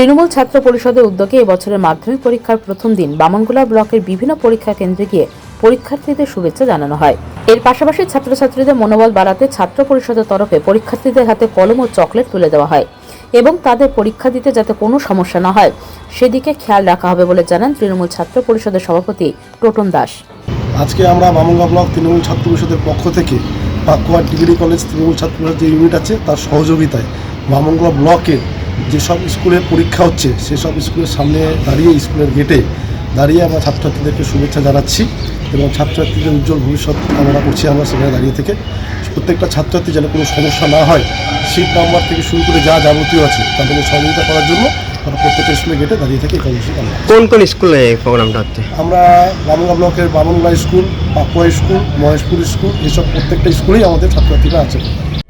তৃণমূল ছাত্র পরিষদের উদ্যোগে এবছরের মাধ্যমিক পরীক্ষার প্রথম দিন বামনগোলা ব্লকের বিভিন্ন পরীক্ষা কেন্দ্রে গিয়ে পরীক্ষার্থীদের শুভেচ্ছা জানানো হয়। এর পাশাপাশি ছাত্রছাত্রীদের মনোবল বাড়াতে ছাত্র পরিষদের তরফে পরীক্ষার্থীদের হাতে কলম ও চকলেট তুলে দেওয়া হয় এবং তাদের পরীক্ষা দিতে যাতে কোনো সমস্যা না হয়, সেদিকে খেয়াল রাখা হবে বলে জানান তৃণমূল ছাত্র পরিষদের সভাপতি টোটন দাস। আজকে আমরা মামঙ্গা ব্লক তৃণমূল ছাত্র পরিষদের পক্ষ থেকে পাকুয়া ডিগ্রি কলেজ তৃণমূল ছাত্র পরিষদ যে ইউনিট আছে, তার সহযোগিতায় মামঙ্গলা ব্লকের যেসব স্কুলের পরীক্ষা হচ্ছে সেসব স্কুলের সামনে দাঁড়িয়ে স্কুলের গেটে দাঁড়িয়ে আমরা ছাত্রছাত্রীদেরকে শুভেচ্ছা জানাচ্ছি এবং ছাত্রছাত্রীদের উজ্জ্বল ভবিষ্যৎ কামনা করছি আমরা সেখানে দাঁড়িয়ে থেকে। প্রত্যেকটা ছাত্রছাত্রী যেন কোনো সমস্যা না হয় সিট নাম্বার থেকে শুরু করে যা যাবতীয় আছে তাদেরকে সহযোগিতা করার জন্য আমরা প্রত্যেকটা স্কুলের গেটে দাঁড়িয়ে থেকে কর্মসূচি পালন কোন কোন স্কুলে এই প্রোগ্রামটা হচ্ছে? আমরা বামুঙ্গা ব্লকের Bamunga school Pakua school Maheshpur school এসব প্রত্যেকটা স্কুলেই আমাদের ছাত্রছাত্রীরা আছে।